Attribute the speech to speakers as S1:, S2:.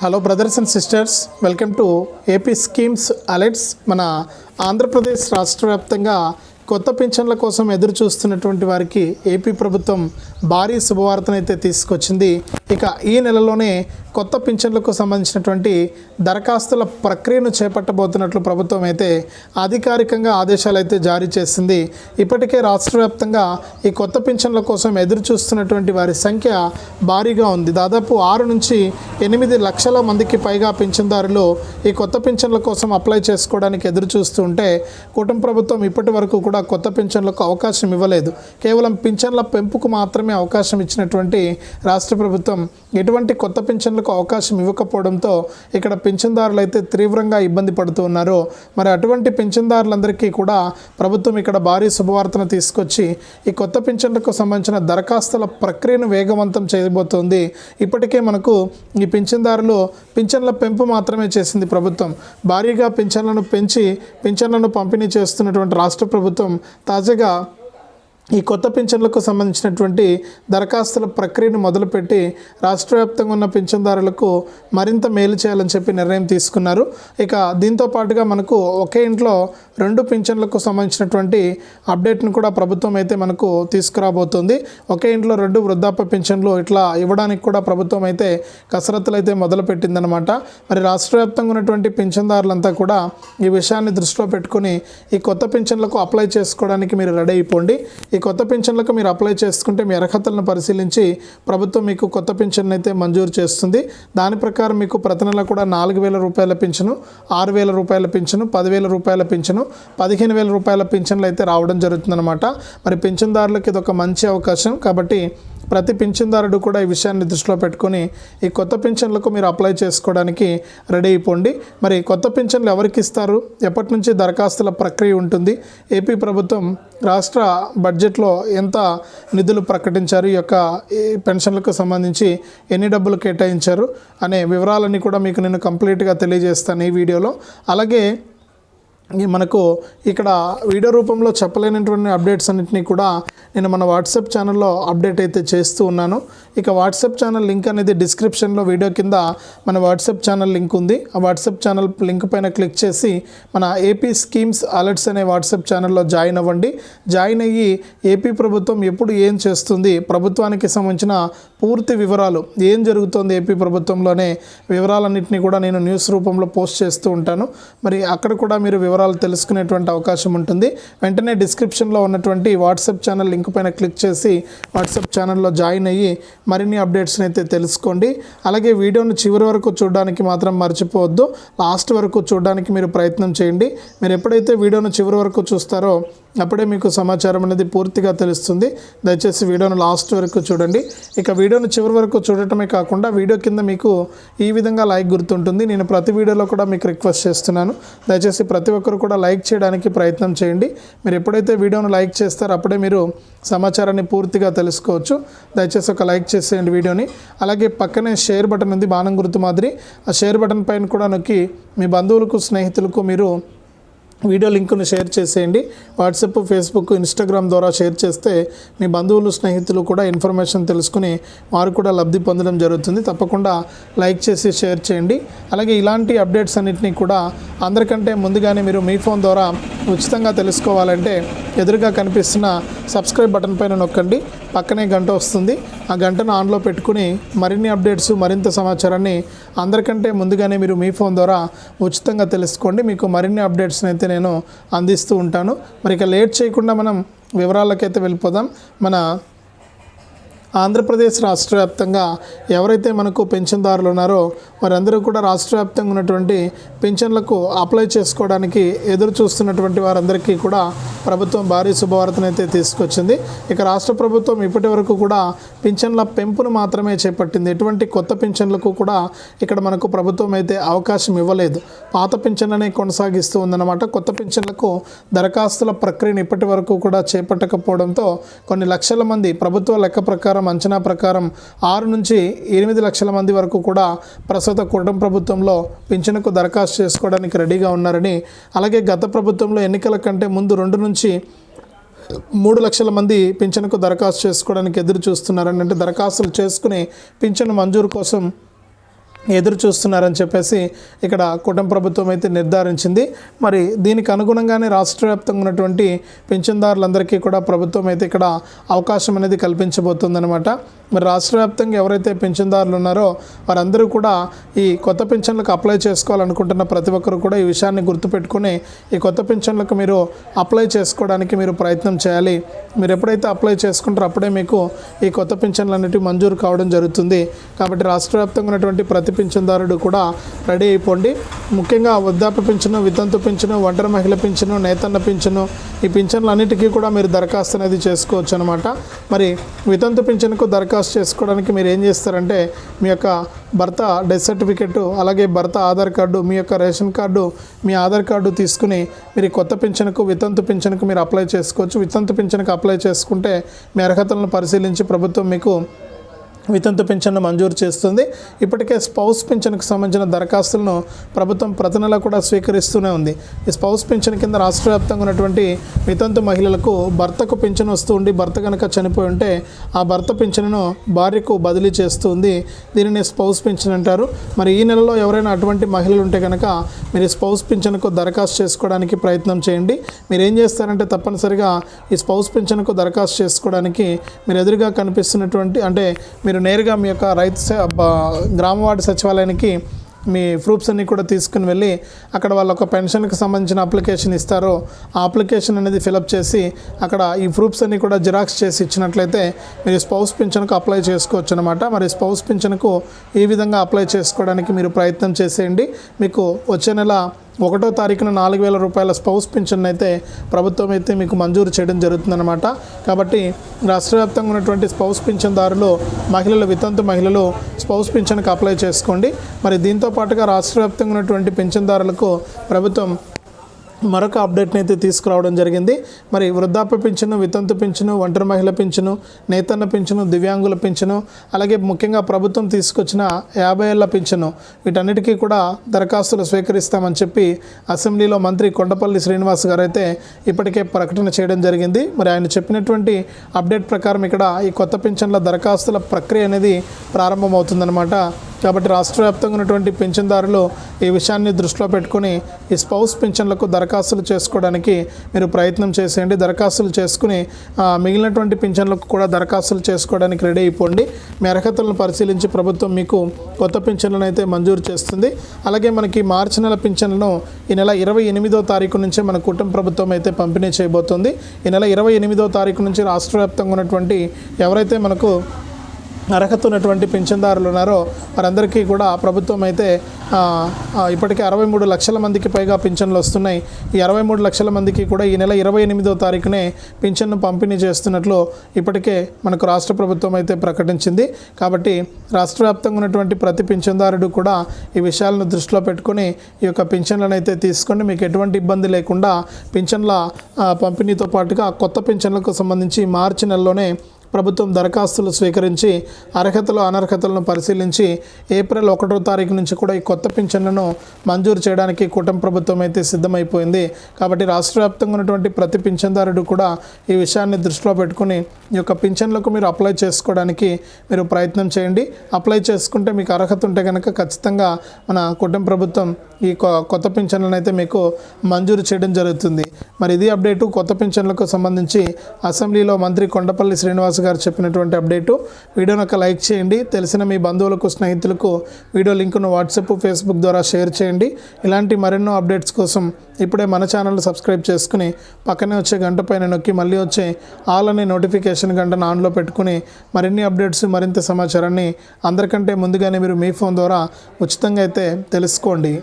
S1: Hello brothers and sisters welcome to AP schemes alerts మన ఆంధ్రప్రదేశ్ రాష్ట్ర వ్యాప్తంగా కొత్త పింఛన్ల కోసం ఎదురు చూస్తున్నటువంటి వారికి ఏపీ ప్రభుత్వం భారీ శుభవార్తనైతే తీసుకొచ్చింది. ఇక ఈ నెలలోనే కొత్త పింఛన్లకు సంబంధించినటువంటి దరఖాస్తుల ప్రక్రియను చేపట్టబోతున్నట్లు ప్రభుత్వం అయితే అధికారికంగా ఆదేశాలు అయితే జారీ చేసింది. ఇప్పటికే రాష్ట్ర వ్యాప్తంగా ఈ కొత్త పింఛన్ల కోసం ఎదురు చూస్తున్నటువంటి వారి సంఖ్య భారీగా ఉంది. దాదాపు ఆరు నుంచి ఎనిమిది లక్షల మందికి పైగా పింఛన్దారులు ఈ కొత్త పింఛన్ల కోసం అప్లై చేసుకోవడానికి ఎదురు చూస్తుంటే కుటుంబ ప్రభుత్వం ఇప్పటి వరకు కూడా కొత్త పింఛన్లకు అవకాశం ఇవ్వలేదు. కేవలం పింఛన్ల పెంపుకు మాత్రమే అవకాశం ఇచ్చినటువంటి రాష్ట్ర ప్రభుత్వం ఎటువంటి కొత్త పింఛన్లకు అవకాశం ఇవ్వకపోవడంతో ఇక్కడ పింఛన్దారులు అయితే తీవ్రంగా ఇబ్బంది పడుతూ ఉన్నారు. మరి అటువంటి పింఛన్దారులందరికీ కూడా ప్రభుత్వం ఇక్కడ భారీ శుభవార్తను తీసుకొచ్చి ఈ కొత్త పింఛన్లకు సంబంధించిన దరఖాస్తుల ప్రక్రియను వేగవంతం చేయబోతోంది. ఇప్పటికే మనకు ఈ పింఛన్దారులు పింఛన్ల పెంపు మాత్రమే చేసింది ప్రభుత్వం. భారీగా పింఛన్లను పెంచి పింఛన్లను పంపిణీ చేస్తున్నటువంటి రాష్ట్ర ప్రభుత్వం తాజాగా ఈ కొత్త పింఛన్లకు సంబంధించినటువంటి దరఖాస్తుల ప్రక్రియను మొదలుపెట్టి రాష్ట్ర వ్యాప్తంగా ఉన్న పింఛన్దారులకు మరింత మేలు చేయాలని చెప్పి నిర్ణయం తీసుకున్నారు. ఇక దీంతో పాటుగా మనకు ఒకే ఇంట్లో రెండు పింఛన్లకు సంబంధించినటువంటి అప్డేట్ను కూడా ప్రభుత్వం అయితే మనకు తీసుకురాబోతుంది. ఒకే ఇంట్లో రెండు వృద్ధాప్య పింఛన్లు ఇట్లా ఇవ్వడానికి కూడా ప్రభుత్వం అయితే కసరత్తులు అయితే మొదలుపెట్టిందనమాట మరి రాష్ట్ర వ్యాప్తంగా ఉన్నటువంటి పింఛన్దారులంతా కూడా ఈ విషయాన్ని దృష్టిలో పెట్టుకుని ఈ కొత్త పింఛన్లకు అప్లై చేసుకోవడానికి మీరు రెడీ అయిపోండి. ఈ కొత్త పింఛన్లకు మీరు అప్లై చేసుకుంటే మీ అర్హతలను పరిశీలించి ప్రభుత్వం మీకు కొత్త పింఛన్ అయితే మంజూరు చేస్తుంది. దాని ప్రకారం మీకు ప్రతి నెల కూడా నాలుగు వేల రూపాయల పింఛను ఆరు వేల రూపాయల పింఛను పదివేల రూపాయల పింఛను పదిహేను వేల రూపాయల పింఛన్లు అయితే రావడం జరుగుతుందన్నమాట. మరి పింఛన్దారులకు ఇది ఒక మంచి అవకాశం. కాబట్టి ప్రతి పింఛన్దారుడు కూడా ఈ విషయాన్ని దృష్టిలో పెట్టుకొని ఈ కొత్త పింఛన్లకు మీరు అప్లై చేసుకోవడానికి రెడీ అయిపోండి. మరి కొత్త పింఛన్లు ఎవరికి ఇస్తారు? ఎప్పటి నుంచి దరఖాస్తుల ప్రక్రియ ఉంటుంది? ఏపీ ప్రభుత్వం రాష్ట్ర బడ్జెట్లో ఎంత నిధులు ప్రకటించారు? ఈ యొక్క పెన్షన్లకు సంబంధించి ఎన్ని డబ్బులు కేటాయించారు? అనే వివరాలన్నీ కూడా మీకు నేను కంప్లీట్గా తెలియజేస్తాను ఈ వీడియోలో. అలాగే మనకు ఇక్కడ వీడియో రూపంలో చెప్పలేనటువంటి అప్డేట్స్ అన్నింటినీ కూడా నేను మన వాట్సాప్ ఛానల్లో అప్డేట్ అయితే చేస్తూ ఉన్నాను. ఇక వాట్సాప్ ఛానల్ లింక్ అనేది డిస్క్రిప్షన్లో వీడియో కింద మన వాట్సాప్ ఛానల్ లింక్ ఉంది. ఆ వాట్సాప్ ఛానల్ లింక్ పైన క్లిక్ చేసి మన ఏపీ స్కీమ్స్ అలర్ట్స్ అనే వాట్సాప్ ఛానల్లో జాయిన్ అవ్వండి. జాయిన్ అయ్యి ఏపీ ప్రభుత్వం ఎప్పుడు ఏం చేస్తుంది ప్రభుత్వానికి సంబంధించిన పూర్తి వివరాలు ఏం జరుగుతోంది ఏపీ ప్రభుత్వంలోనే వివరాలన్నింటినీ కూడా నేను న్యూస్ రూపంలో పోస్ట్ చేస్తూ ఉంటాను. మరి అక్కడ కూడా మీరు వివరాలు తెలుసుకునేటువంటి అవకాశం ఉంటుంది. వెంటనే డిస్క్రిప్షన్లో ఉన్నటువంటి వాట్సాప్ ఛానల్ లింక్ పైన క్లిక్ చేసి వాట్సాప్ ఛానల్లో జాయిన్ అయ్యి మరిన్ని అప్డేట్స్ని అయితే తెలుసుకోండి. అలాగే వీడియోను చివరి వరకు చూడడానికి మాత్రం మర్చిపోవద్దు. లాస్ట్ వరకు చూడడానికి మీరు ప్రయత్నం చేయండి. మీరు ఎప్పుడైతే వీడియోను చివరి వరకు చూస్తారో అప్పుడే మీకు సమాచారం అనేది పూర్తిగా తెలుస్తుంది. దయచేసి వీడియోను లాస్ట్ వరకు చూడండి. ఇక వీడియోను చివరి వరకు చూడటమే కాకుండా వీడియో కింద మీకు ఈ విధంగా లైక్ గుర్తుంటుంది. నేను ప్రతి వీడియోలో కూడా మీకు రిక్వెస్ట్ చేస్తున్నాను. దయచేసి ప్రతి ఒక్కరు కూడా లైక్ చేయడానికి ప్రయత్నం చేయండి. మీరు ఎప్పుడైతే వీడియోను లైక్ చేస్తారో అప్పుడే మీరు సమాచారాన్ని పూర్తిగా తెలుసుకోవచ్చు. దయచేసి ఒక లైక్ చేసేయండి వీడియోని. అలాగే పక్కనే షేర్ బటన్ ఉంది బాణం గుర్తు మాదిరి. ఆ షేర్ బటన్ పైన కూడా నొక్కి మీ బంధువులకు స్నేహితులకు మీరు వీడియో లింకును షేర్ చేసేయండి. వాట్సాప్ ఫేస్బుక్ ఇన్స్టాగ్రామ్ ద్వారా షేర్ చేస్తే మీ బంధువులు స్నేహితులు కూడా ఇన్ఫర్మేషన్ తెలుసుకుని వారు కూడా లబ్ధి పొందడం జరుగుతుంది. తప్పకుండా లైక్ చేసి షేర్ చేయండి. అలాగే ఇలాంటి అప్డేట్స్ అన్నింటినీ కూడా అందరికంటే ముందుగానే మీరు మీ ఫోన్ ద్వారా ఉచితంగా తెలుసుకోవాలంటే ఎదురుగా కనిపిస్తున్న సబ్స్క్రైబ్ బటన్ పైన నొక్కండి. పక్కనే గంట వస్తుంది. ఆ గంటను ఆన్లో పెట్టుకుని మరిన్ని అప్డేట్స్ మరింత సమాచారాన్ని అందరికంటే ముందుగానే మీరు మీ ఫోన్ ద్వారా ఉచితంగా తెలుసుకోండి. మీకు మరిన్ని అప్డేట్స్ని అయితే నేను అందిస్తూ ఉంటాను. మరి ఇక లేట్ చేయకుండా మనం వివరాలకైతే వెళ్ళిపోదాం. మన ఆంధ్రప్రదేశ్ రాష్ట్ర వ్యాప్తంగా ఎవరైతే మనకు పెన్షన్దారులు ఉన్నారో వారందరూ కూడా రాష్ట్ర వ్యాప్తంగా ఉన్నటువంటి పెన్షన్లకు అప్లై చేసుకోవడానికి ఎదురు చూస్తున్నటువంటి వారందరికీ కూడా ప్రభుత్వం భారీ శుభవార్తను అయితే తీసుకొచ్చింది. ఇక రాష్ట్ర ప్రభుత్వం ఇప్పటి వరకు కూడా పింఛన్ల పెంపును మాత్రమే చేపట్టింది. ఎటువంటి కొత్త పింఛన్లకు కూడా ఇక్కడ మనకు ప్రభుత్వం అయితే అవకాశం ఇవ్వలేదు. పాత పింఛన్లనే కొనసాగిస్తూ ఉందన్నమాట. కొత్త పింఛన్లకు దరఖాస్తుల ప్రక్రియను ఇప్పటి వరకు కూడా చేపట్టకపోవడంతో కొన్ని లక్షల మంది ప్రభుత్వ లెక్క ప్రకారం అంచనా ప్రకారం ఆరు నుంచి ఎనిమిది లక్షల మంది వరకు కూడా ప్రస్తుత కుటుంబ ప్రభుత్వంలో పింఛన్కు దరఖాస్తు చేసుకోవడానికి రెడీగా ఉన్నారని అలాగే గత ప్రభుత్వంలో ఎన్నికల కంటే ముందు రెండు నుంచి మూడు లక్షల మంది పింఛన్కు దరఖాస్తు చేసుకోవడానికి ఎదురు చూస్తున్నారని అంటే దరఖాస్తులు చేసుకుని పింఛను మంజూరు కోసం ఎదురు చూస్తున్నారని చెప్పేసి ఇక్కడ కుటుంబ ప్రభుత్వం అయితే నిర్ధారించింది. మరి దీనికి అనుగుణంగానే రాష్ట్ర వ్యాప్తంగా ఉన్నటువంటి పింఛన్దారులందరికీ కూడా ప్రభుత్వం అయితే ఇక్కడ అవకాశం అనేది కల్పించబోతుందన్నమాట. మరి రాష్ట్ర వ్యాప్తంగా ఎవరైతే పింఛన్దారులు ఉన్నారో వారందరూ కూడా ఈ కొత్త పింఛన్లకు అప్లై చేసుకోవాలనుకుంటున్న ప్రతి ఒక్కరు కూడా ఈ విషయాన్ని గుర్తుపెట్టుకుని ఈ కొత్త పింఛన్లకు మీరు అప్లై చేసుకోవడానికి మీరు ప్రయత్నం చేయాలి. మీరు ఎప్పుడైతే అప్లై చేసుకుంటారో అప్పుడే మీకు ఈ కొత్త పింఛన్లు అనేటివి మంజూరు కావడం జరుగుతుంది. కాబట్టి రాష్ట్ర వ్యాప్తంగా ఉన్నటువంటి ప్రతి పింఛన్దారుడు కూడా రెడీ అయిపోండి. ముఖ్యంగా వృద్ధాప్య పింఛను వితంతు పింఛను ఒంటరి మహిళ పింఛను నేతన్న పింఛను ఈ పింఛన్లు అన్నిటికీ కూడా మీరు దరఖాస్తు అనేది చేసుకోవచ్చు అనమాట మరి వితంతు పింఛన్కు దరఖాస్తు చేసుకోవడానికి మీరు ఏం చేస్తారంటే మీ యొక్క భర్త డెత్ సర్టిఫికెట్ అలాగే భర్త ఆధార్ కార్డు మీ యొక్క రేషన్ కార్డు మీ ఆధార్ కార్డు తీసుకుని మీరు కొత్త పింఛన్కు వితంతు పింఛన్కు మీరు అప్లై చేసుకోవచ్చు. వితంతు పింఛన్కు అప్లై చేసుకుంటే మీ అర్హతలను పరిశీలించి ప్రభుత్వం మీకు వితంతు పింఛన్ను మంజూరు చేస్తుంది. ఇప్పటికే స్పౌస్ పింఛన్కు సంబంధించిన దరఖాస్తులను ప్రభుత్వం ప్రతి నెల కూడా స్వీకరిస్తూనే ఉంది. ఈ స్పౌస్ పింఛన్ కింద రాష్ట్ర వ్యాప్తంగా ఉన్నటువంటి వితంతు మహిళలకు భర్తకు పింఛన్ వస్తూ ఉండి భర్త కనుక చనిపోయి ఉంటే ఆ భర్త పింఛన్ను భార్యకు బదిలీ చేస్తూ ఉంది దీనిని స్పౌస్ పింఛన్ అంటారు. మరి ఈ నెలలో ఎవరైనా అటువంటి మహిళలు ఉంటే కనుక మీరు ఈ స్పౌస్ పింఛన్కు దరఖాస్తు చేసుకోవడానికి ప్రయత్నం చేయండి. మీరు ఏం చేస్తారంటే తప్పనిసరిగా ఈ స్పౌస్ పింఛన్కు దరఖాస్తు చేసుకోవడానికి మీరు ఎదురుగా కనిపిస్తున్నటువంటి అంటే మీరు నేరుగా మీ యొక్క రైతు స- బ- గ్రామ వార్డు సచివాలయానికి మీ ప్రూఫ్స్ అన్నీ కూడా తీసుకుని వెళ్ళి అక్కడ వాళ్ళ ఒక పెన్షన్కి సంబంధించిన అప్లికేషన్ ఇస్తారో ఆ అప్లికేషన్ అనేది ఫిలప్ చేసి అక్కడ ఈ ప్రూఫ్స్ అన్నీ కూడా జిరాక్స్ చేసి ఇచ్చినట్లయితే మీరు స్పౌస్ పింఛన్కు అప్లై చేసుకోవచ్చు అనమాట మరి స్పౌస్ పింఛన్కు ఈ విధంగా అప్లై చేసుకోవడానికి మీరు ప్రయత్నం చేసేయండి. మీకు వచ్చే నెల ఒకటో తారీఖున నాలుగు వేల రూపాయల స్పౌస్ పింఛన్ అయితే ప్రభుత్వం అయితే మీకు మంజూరు చేయడం జరుగుతుందన్నమాట. కాబట్టి రాష్ట్రవ్యాప్తంగా ఉన్నటువంటి స్పౌస్ పింఛన్దారులు మహిళలు వితంతు మహిళలు స్పౌస్ పింఛన్కి అప్లై చేసుకోండి. మరి దీంతో పాటుగా రాష్ట్రవ్యాప్తంగా ఉన్నటువంటి పింఛన్దారులకు ప్రభుత్వం మరొక అప్డేట్ని అయితే తీసుకురావడం జరిగింది. మరి వృద్ధాప్య పింఛను వితంతు పింఛను ఒంటరి మహిళ పింఛను నేతన్న పింఛను దివ్యాంగుల పింఛను అలాగే ముఖ్యంగా ప్రభుత్వం తీసుకొచ్చిన యాభై ఏళ్ళ పింఛను వీటన్నిటికీ కూడా దరఖాస్తులు స్వీకరిస్తామని చెప్పి అసెంబ్లీలో మంత్రి కొండపల్లి శ్రీనివాస్ గారు అయితే ఇప్పటికే ప్రకటన చేయడం జరిగింది. మరి ఆయన చెప్పినటువంటి అప్డేట్ ప్రకారం ఇక్కడ ఈ కొత్త పింఛన్ల దరఖాస్తుల ప్రక్రియ అనేది ప్రారంభమవుతుందన్నమాట. కాబట్టి రాష్ట్ర వ్యాప్తంగా ఉన్నటువంటి పెన్షన్దారులు ఈ విషయాన్ని దృష్టిలో పెట్టుకుని ఈ స్పౌస్ పెన్షన్లకు దరఖాస్తులు చేసుకోవడానికి మీరు ప్రయత్నం చేసేయండి. దరఖాస్తులు చేసుకుని మిగిలినటువంటి పెన్షన్లకు కూడా దరఖాస్తులు చేసుకోవడానికి రెడీ అయిపోండి. మీ అర్హతలను పరిశీలించి ప్రభుత్వం మీకు కొత్త పెన్షన్లను అయితే మంజూరు చేస్తుంది. అలాగే మనకి మార్చి నెల పెన్షన్లను ఈ నెల ఇరవై ఎనిమిదో తారీఖు నుంచే మన కుటుంబ ప్రభుత్వం అయితే పంపిణీ చేయబోతుంది. ఈ నెల ఇరవై ఎనిమిదో తారీఖు నుంచి రాష్ట్ర వ్యాప్తంగా ఉన్నటువంటి ఎవరైతే మనకు అర్హత ఉన్నటువంటి పింఛన్దారులు ఉన్నారో వారందరికీ కూడా ప్రభుత్వం అయితే ఇప్పటికే అరవై మూడు లక్షల మందికి పైగా పింఛన్లు వస్తున్నాయి. ఈ అరవై మూడు లక్షల మందికి కూడా ఈ నెల ఇరవై ఎనిమిదో తారీఖునే పింఛన్ను పంపిణీ చేస్తున్నట్లు ఇప్పటికే మనకు రాష్ట్ర ప్రభుత్వం అయితే ప్రకటించింది. కాబట్టి రాష్ట్ర వ్యాప్తంగా ఉన్నటువంటి ప్రతి పింఛన్దారుడు కూడా ఈ విషయాలను దృష్టిలో పెట్టుకొని ఈ యొక్క పింఛన్లను అయితే తీసుకొని మీకు ఎటువంటి ఇబ్బంది లేకుండా పింఛన్ల పంపిణీతో పాటుగా కొత్త పింఛన్లకు సంబంధించి మార్చి నెలలోనే ప్రభుత్వం దరఖాస్తులు స్వీకరించి అర్హతలు అనర్హతలను పరిశీలించి ఏప్రిల్ ఒకటో తారీఖు నుంచి కూడా ఈ కొత్త పింఛన్లను మంజూరు చేయడానికి కూటమి ప్రభుత్వం అయితే సిద్ధమైపోయింది. కాబట్టి రాష్ట్ర వ్యాప్తంగా ఉన్నటువంటి ప్రతి పింఛన్దారుడు కూడా ఈ విషయాన్ని దృష్టిలో పెట్టుకుని ఈ యొక్క పింఛన్లకు మీరు అప్లై చేసుకోవడానికి మీరు ప్రయత్నం చేయండి. అప్లై చేసుకుంటే మీకు అర్హత ఉంటే కనుక ఖచ్చితంగా మన కుటుంబ ప్రభుత్వం ఈ కొ- కొత్త పింఛన్లను అయితే మీకు మంజూరు చేయడం జరుగుతుంది. మరి ఇది అప్డేటు కొత్త పింఛన్లకు సంబంధించి అసెంబ్లీలో మంత్రి కొండపల్లి శ్రీనివాస్ గారు చెప్పినటువంటి అప్డేటు. వీడియోను ఒక లైక్ చేయండి. తెలిసిన మీ బంధువులకు స్నేహితులకు వీడియో లింకును వాట్సాప్ ఫేస్బుక్ ద్వారా షేర్ చేయండి. ఇలాంటి మరెన్నో అప్డేట్స్ కోసం ఇప్పుడే మన ఛానల్ సబ్స్క్రైబ్ చేసుకుని పక్కనే వచ్చే గంట పైన నొక్కి మళ్ళీ వచ్చే ఆల్ అనే నోటిఫికేషన్ గంటను ఆన్లో పెట్టుకుని మరిన్ని అప్డేట్స్ మరింత సమాచారాన్ని అందరికంటే ముందుగానే మీరు మీ ఫోన్ ద్వారా ఉచితంగా అయితే తెలుసుకోండి.